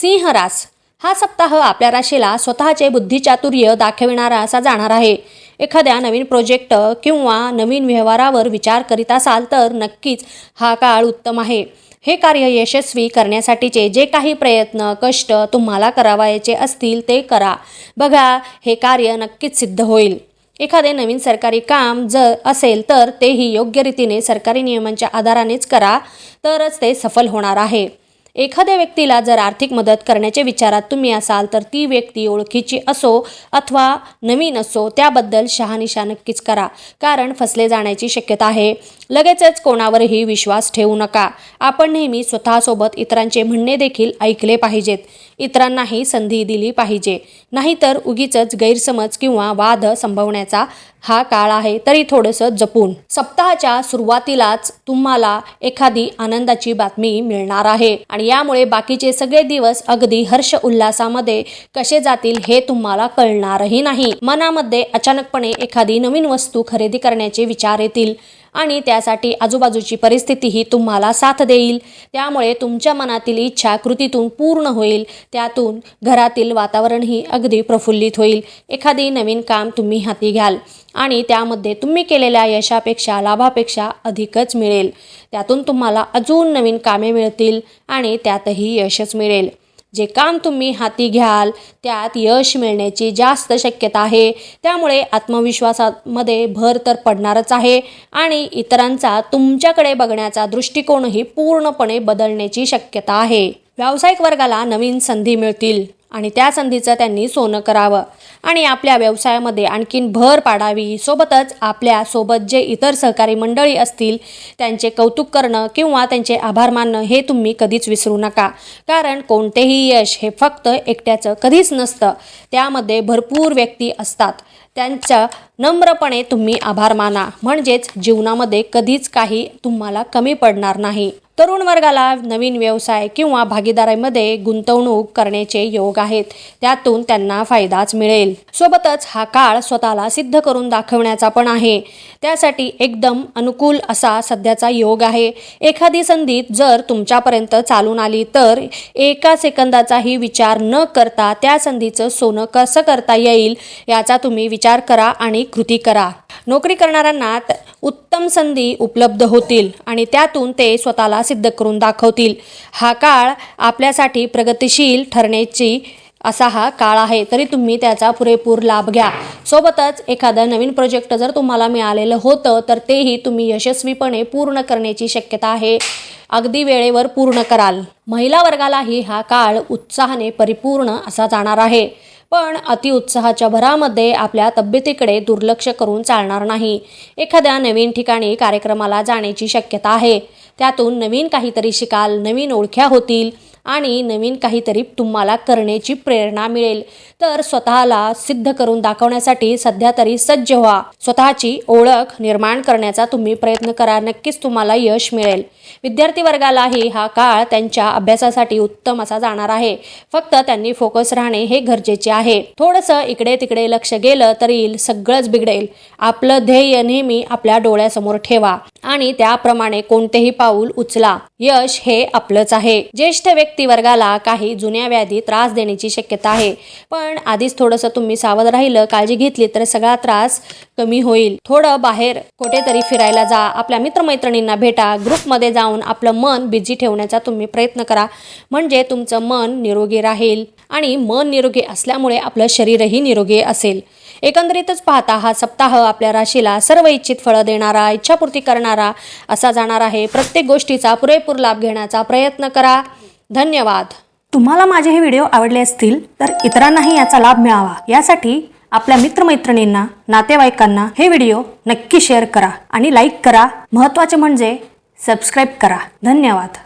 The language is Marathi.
सिंह रास. हा सप्ताह आपल्या राशीला स्वतःचे बुद्धिचातुर्य दाखविणारा असा जाणार आहे. एखाद्या नवीन प्रोजेक्ट किंवा नवीन व्यवहारावर विचार करीत असाल तर नक्कीच हा काळ उत्तम आहे. हे कार्य यशस्वी करण्यासाठीचे जे काही प्रयत्न कष्ट तुम्हाला करावायचे असतील ते करा. बघा हे कार्य नक्कीच सिद्ध होईल. एखादे नवीन सरकारी काम जर असेल तर तेही योग्य रीतीने सरकारी नियमांच्या आधारानेच करा तरच ते सफल होणार आहे. एखाद्या व्यक्तीला जर आर्थिक मदत करण्याच्या विचारात तुम्ही असाल तर ती व्यक्ती ओळखीची असो अथवा नवीन असो त्याबद्दल शहानिशा नक्कीच करा. कारण फसले जाण्याची शक्यता आहे. लगेचच कोणावरही विश्वास ठेवू नका. आपण नेहमी स्वतःसोबत इतरांचे म्हणणे देखील ऐकले पाहिजेत. इतरांनाही संधी दिली पाहिजे. नाहीतर उगीच गैरसमज किंवा वाद संभवण्याचा हा काळ आहे तरी थोडंसं जपून. सप्ताहाच्या सुरुवातीलाच तुम्हाला एखादी आनंदाची बातमी मिळणार आहे. आणि यामुळे बाकीचे सगळे दिवस अगदी हर्ष उल्हासामध्ये कसे जातील हे तुम्हाला कळणारही नाही. मनामध्ये अचानकपणे एखादी नवीन वस्तू खरेदी करण्याचे विचार येतील. आणि त्यासाठी आजूबाजूची परिस्थितीही तुम्हाला साथ देईल. त्यामुळे तुमच्या मनातील इच्छा कृतीतून पूर्ण होईल. त्यातून घरातील वातावरणही अगदी प्रफुल्लित होईल. एखादी नवीन काम तुम्ही हाती घ्याल आणि त्यामध्ये तुम्ही केलेल्या यशापेक्षा लाभापेक्षा अधिकच मिळेल. त्यातून तुम्हाला अजून नवीन कामे मिळतील आणि त्यातही यशच मिळेल. जे काम तुम्ही हाती घ्याल त्यात यश मिळण्याची जास्त शक्यता आहे. त्यामुळे आत्मविश्वासामध्ये भर तर पडणारच आहे आणि इतरांचा तुमच्याकडे बघण्याचा दृष्टिकोनही पूर्णपणे बदलण्याची शक्यता आहे. व्यावसायिक वर्गाला नवीन संधी मिळतील. आणि त्या संधीचं त्यांनी सोनं करावं. आणि आपल्या व्यवसायामध्ये आणखीन भर पाडावी. सोबतच आपल्यासोबत जे इतर सहकारी मंडळी असतील त्यांचे कौतुक करणं किंवा त्यांचे आभार मानणं हे तुम्ही कधीच विसरू नका. कारण कोणतेही यश हे फक्त एकट्याचं कधीच नसतं. त्यामध्ये भरपूर व्यक्ती असतात. त्यांचा नम्रपणे तुम्ही आभार माना. म्हणजेच जीवनामध्ये कधीच काही तुम्हाला कमी पडणार नाही. तरुण वर्गाला नवीन व्यवसाय किंवा भागीदारीमध्ये गुंतवणूक करण्याचे योग आहेत. त्यातून त्यांना फायदाच मिळेल. सोबतच हा काळ स्वतःला सिद्ध करून दाखवण्याचा पण आहे. त्यासाठी एकदम अनुकूल असा सध्याचा योग आहे. एखादी संधी जर तुमच्यापर्यंत चालून आली तर एका सेकंदाचाही विचार न करता त्या संधीचं सोनं कसं करता येईल याचा तुम्ही विचार करा आणि कृती करा. नोकरी करणाऱ्यांना उत्तम संधी उपलब्ध होतील आणि त्यातून ते स्वतःला सिद्ध करून दाखवतील. हा काळ आपल्यासाठी प्रगतिशील ठरण्याची असा हा काळ आहे. तरी तुम्ही त्याचा पुरेपूर लाभ घ्या. सोबतच एखादं नवीन प्रोजेक्ट जर तुम्हाला मिळालेलं होतं तर तेही तुम्ही यशस्वीपणे पूर्ण करण्याची शक्यता आहे. अगदी वेळेवर पूर्ण कराल. महिला वर्गालाही हा काळ उत्साहाने परिपूर्ण असा जाणार आहे. पण अतिउत्साहाच्या भरामध्ये आपल्या तब्येतीकडे दुर्लक्ष करून चालणार नाही. एखाद्या नवीन ठिकाणी कार्यक्रमाला जाण्याची शक्यता आहे. त्यातून नवीन काहीतरी शिकाल नवीन ओळख्या होतील. आणि नवीन काहीतरी तुम्हाला करण्याची प्रेरणा मिळेल. तर स्वतःला सिद्ध करून दाखवण्यासाठी सध्या तरी सज्ज व्हा. स्वतःची ओळख निर्माण करण्याचा तुम्ही प्रयत्न करा. नक्कीच तुम्हाला यश मिळेल. विद्यार्थी वर्गालाही हा काळ त्यांच्या अभ्यासासाठी उत्तम असा जाणार आहे. फक्त त्यांनी फोकस राहणे हे गरजेचे आहे. थोडंसं इकडे तिकडे लक्ष गेलं तरी सगळंच बिघडेल. आपलं ध्येय नेहमी आपल्या डोळ्यासमोर ठेवा. आणि त्याप्रमाणे कोणतेही पाऊल उचला. यश हे आपलंच आहे. ज्येष्ठ व्यक्तिवर्गाला काही जुन्या व्याधी त्रास देण्याची शक्यता आहे. पण आधीच थोडंसं तुम्ही सावध राहिलं काळजी घेतली तर सगळा त्रास कमी होईल. थोडं बाहेर कुठेतरी फिरायला जा. आपल्या मित्रमैत्रिणींना भेटा. ग्रुपमध्ये जाऊन आपलं मन बिझी ठेवण्याचा तुम्ही प्रयत्न करा. म्हणजे तुमचं मन निरोगी राहील. आणि मन निरोगी असल्यामुळे आपलं शरीरही निरोगी असेल. एकंदरीतच पाहता हा सप्ताह आपल्या राशीला सर्व इच्छित फळं देणारा इच्छापूर्ती करणारा असा जाणार आहे. प्रत्येक गोष्टीचा पुरेपूर लाभ घेण्याचा प्रयत्न करा. धन्यवाद. तुम्हाला माझे हे व्हिडिओ आवडले असतील तर इतरांनाही याचा लाभ मिळावा. यासाठी आपल्या मित्रमैत्रिणींना नातेवाईकांना हे व्हिडिओ नक्की शेअर करा आणि लाईक करा. महत्त्वाचे म्हणजे सबस्क्राईब करा. धन्यवाद.